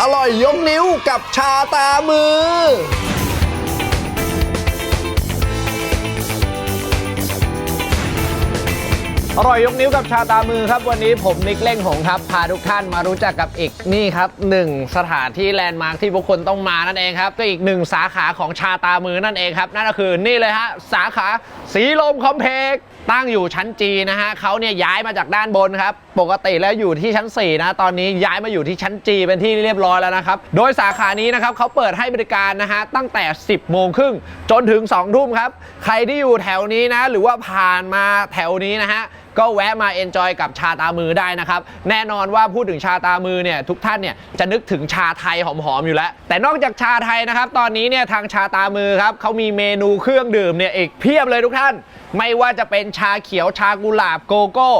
อร่อยยกนิ้วกับชาตามืออร่อยยกนิ้วกับชาตามือครับ วันนี้ผมนิกเล่งหงครับ พาทุกท่านมารู้จักกับอีกนี่ครับหนึ่งสถานที่แลนด์มาร์คที่พวกคนต้องมานั่นเองครับ ก็อีกหนึ่งสาขาของชาตามือนั่นเองครับ นั่นก็คือนี่เลยฮะ สาขาสีลมคอมเพล็กซ์ ตั้งอยู่ชั้นจีนะฮะเขาเนี่ยย้ายมาจากด้านบนครับ ปกติแล้วอยู่ที่ชั้น 4 นะ ตอนนี้ย้ายมาอยู่ที่ชั้นจีเป็นที่เรียบร้อยแล้วนะครับ โดยสาขานี้นะครับเขาเปิดให้บริการนะฮะตั้งแต่ 10 โมงครึ่งจนถึง2ทุ่มครับ ใครที่อยู่แถวนี้นะ หรือว่าผ่านมาแถวนี้นะฮะ ก็แวะมาเอนจอยกับชาตามือได้นะครับ แน่นอนว่าพูดถึงชาตามือเนี่ยทุกท่านเนี่ยจะนึกถึงชาไทยหอมๆอยู่แล้ว แต่นอกจากชาไทยนะครับ ตอนนี้เนี่ยทางชาตามือครับเขามีเมนูเครื่องดื่มเนี่ยอีกเพียบเลยทุกท่าน ไม่ว่าจะเป็นชาเขียวชากุหลาบโกโก้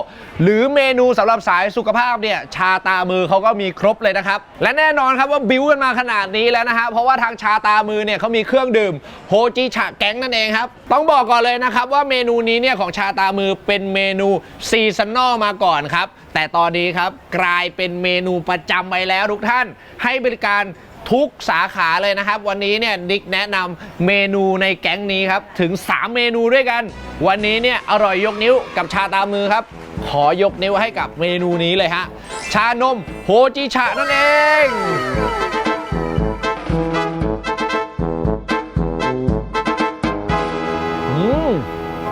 หรือเมนูสำหรับสายสุขภาพเนี่ยชาตามือเขาก็มีครบเลยนะครับ และแน่นอนครับว่าบิวกันมาขนาดนี้แล้วนะฮะเพราะว่าทางชาตามือเนี่ยเขามีเครื่องดื่มโฮจิชะแก๊งนั่นเองครับต้องบอกก่อนเลยนะครับว่าเมนูนี้เนี่ยของชาตามือเป็นเมนูซีซันนอลมาก่อนครับ แต่ตอนนี้ครับกลายเป็นเมนูประจำไปแล้วทุกท่านให้บริการทุกสาขาเลยนะครับ วันนี้เนี่ยนิกแนะนำเมนูในแก๊งนี้ครับ ถึง 3 เมนูด้วยกัน วันนี้เนี่ยอร่อยยกนิ้วกับชาตามือครับ ขอยกนิ้วให้กับเมนูนี้เลยฮะชานมโฮจิชะนั่นเอง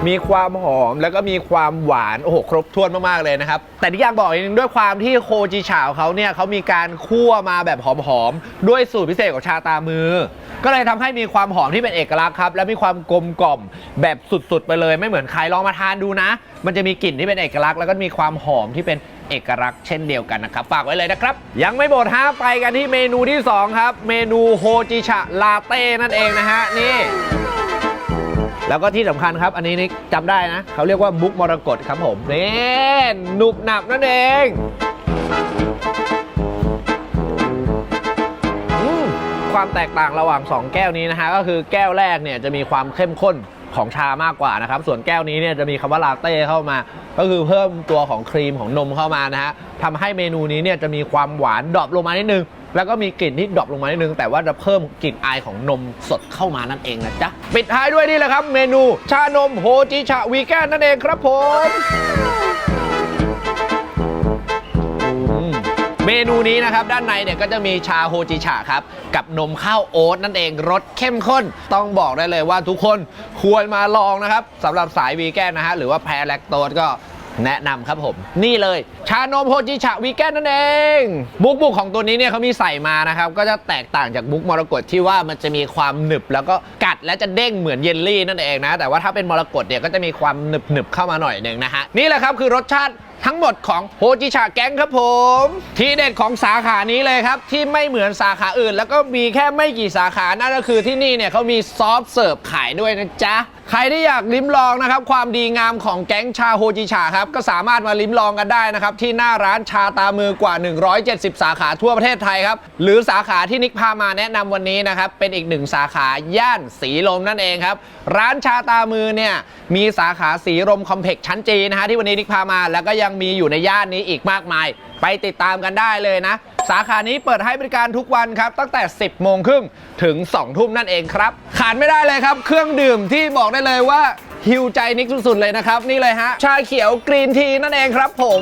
มีความหอมแล้วก็มีความหวานโอ้โหครบถ้วนมากๆเลยนะครับ แต่ที่อยากบอกอีกนึงด้วยความที่โคจิฉาวเขาเนี่ยเขามีการคั่วมาแบบหอมๆด้วยสูตรพิเศษของชาตามือ ก็เลยทำให้มีความหอมที่เป็นเอกลักษณ์ครับและมีความกลมกล่อมแบบสุดๆ ไปเลย ไม่เหมือนใครลองมาทานดูนะ มันจะมีกลิ่นที่เป็นเอกลักษณ์แล้วก็มีความหอมที่เป็นเอกลักษณ์เช่นเดียวกันนะครับ ฝากไว้เลยนะครับ ยังไม่หมดฮะไปกันที่เมนูที่สองครับ เมนูโฮจิชะลาเต้นั่นเองนะฮะนี่ แล้วก็ที่สำคัญครับ อันนี้นิกจำได้นะ เขาเรียกว่ามุกมรกตครับผมนี่หนุบหนับนั่นเองอความแตกต่างระหว่าง 2 แก้วนี้นะฮะก็คือแก้วแรกเนี่ยจะมีความเข้มข้นของชามากกว่านะครับ ส่วนแก้วนี้เนี่ยจะมีคำว่าลาเต้เข้ามา ก็คือเพิ่มตัวของครีมของนมเข้ามานะฮะทำให้เมนูนี้เนี่ยจะมีความหวานดรอปลงมานิดนึง แล้วก็มีกลิ่นที่ดรอปลงมานิดนึง แต่ว่าจะเพิ่มกลิ่นอายของนมสดเข้ามานั่นเองนะจ๊ะ ปิดท้ายด้วยนี่แหละครับ เมนูชานมโฮจิชะวีแกนนั่นเองครับผมเมนูนี้นะครับ ด้านในเนี่ยก็จะมีชาโฮจิชะครับ กับนมข้าวโอ๊ตนั่นเองรสเข้มข้น ต้องบอกได้เลยว่าทุกคนควรมาลองนะครับสำหรับสายวีแกนนะฮะหรือว่าแพ้แลคโตสก็ แนะนำครับผม นี่เลย ชานมโฮจิชะวีแกนนั่นเองบุกบุกของตัวนี้เนี่ยเขามีใส่มานะครับ ก็จะแตกต่างจากบุกมรกตที่ว่ามันจะมีความหนึบ แล้วก็กัดและจะเด้งเหมือนเยลลี่นั่นเองนะ แต่ว่าถ้าเป็นมรกตเนี่ยก็จะมีความหนึบหนึบเข้ามาหน่อยหนึ่งนะฮะนี่แหละครับคือรสชาติทั้งหมดของโฮจิชาแก๊งครับผม ที่เด็ดของสาขานี้เลยครับ ที่ไม่เหมือนสาขาอื่น แล้วก็มีแค่ไม่กี่สาขานั่นก็คือที่นี่เนี่ยเขามีซอฟต์เสิร์ฟขายด้วยนะจ๊ะ ใครที่อยากลิ้มลองนะครับความดีงามของแก๊งชาโฮจิชาครับก็สามารถมาลิ้มลองกันได้นะครับที่หน้าร้านชาตามือกว่า 170 สาขาทั่วประเทศไทยครับหรือสาขาที่นิกพามาแนะนำวันนี้นะครับเป็นอีกหนึ่งสาขาย่านสีลมนั่นเองครับร้านชาตามือเนี่ยมีสาขาสีลมคอมเพล็กซ์ชั้นจีนะฮะที่วันนี้นิกพามา แล้วก็ยังมีอยู่ในย่านนี้อีกมากมาย ไปติดตามกันได้เลยนะ สาขานี้เปิดให้บริการทุกวันครับ ตั้งแต่ 10 โมงครึ่งถึง 2 ทุ่มนั่นเองครับ ขาดไม่ได้เลยครับ เครื่องดื่มที่บอกได้เลยว่าฮิวใจนิกสุดๆเลยนะครับ นี่เลยฮะ ชาเขียวกรีนทีนั่นเองครับผม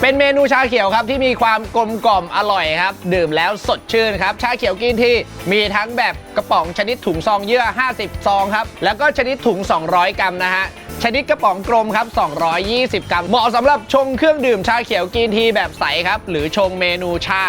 เป็นเมนูชาเขียวครับที่มีความกลมกล่อมอร่อยครับ ดื่มแล้วสดชื่นครับ ชาเขียวกินที่มีทั้งแบบกระป๋องชนิดถุงซองเยื่อ 50 ซองครับ แล้วก็ชนิดถุง 200 กรัมนะฮะ ชนิดกระป๋องกลมครับ 220 กรัม เหมาะสำหรับชงเครื่องดื่มชาเขียวกินทีแบบใสครับ หรือชงเมนูชา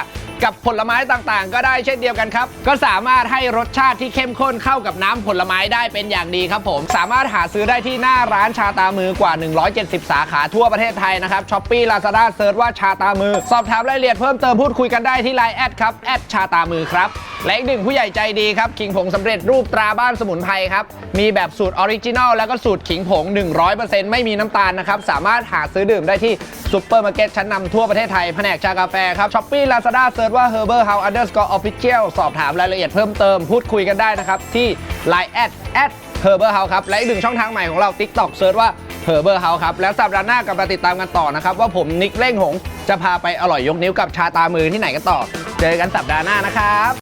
กับผลไม้ต่างๆ ก็ได้เช่นเดียวกันครับ ก็สามารถให้รสชาติที่เข้มข้นเข้ากับน้ำผลไม้ได้เป็นอย่างดีครับผม สามารถหาซื้อได้ที่หน้าร้านชาตามือกว่า 170 สาขาทั่วประเทศไทยนะครับช้อปปี้ลาซาด้าเซิร์ชว่าชาตามือ สอบถามรายละเอียดเพิ่มเติมพูดคุยกันได้ที่ไลน์แอดครับแอดชาตามือครับและอีกหนึ่งผู้ใหญ่ใจดีครับขิงผงสำเร็จรูปตราบ้านสมุนไพรครับมีแบบสูตรออริจินอลแล้วก็สูตรขิงผง 100%ไม่มีน้ำตาลนะครับสามารถหาซื้อดื่มได้ที่ซุปเปอร์มาร์เก็ตชั้นนำทั่วประเทศไทยแผนกชากาแฟครับช้อปปี้ลาซาด้าเซิร์ชว่า Herber House Underscore Official สอบถามรายละเอียดเพิ่มเติมพูดคุยกันได้นะครับ ที่ Line แอดแอด Herbal House ครับ และอีกหนึ่งช่องทางใหม่ของเรา TikTok เซิร์ชว่า h e r b e r House ครับ แล้วสัปดาห์หน้ากลับมาติดตามกันต่อนะครับ ว่าผมนิกเล่งหง จะพาไปอร่อยยกนิ้วกับชาตามือที่ไหนกันต่อ เจอกันสัปดาห์หน้านะครับ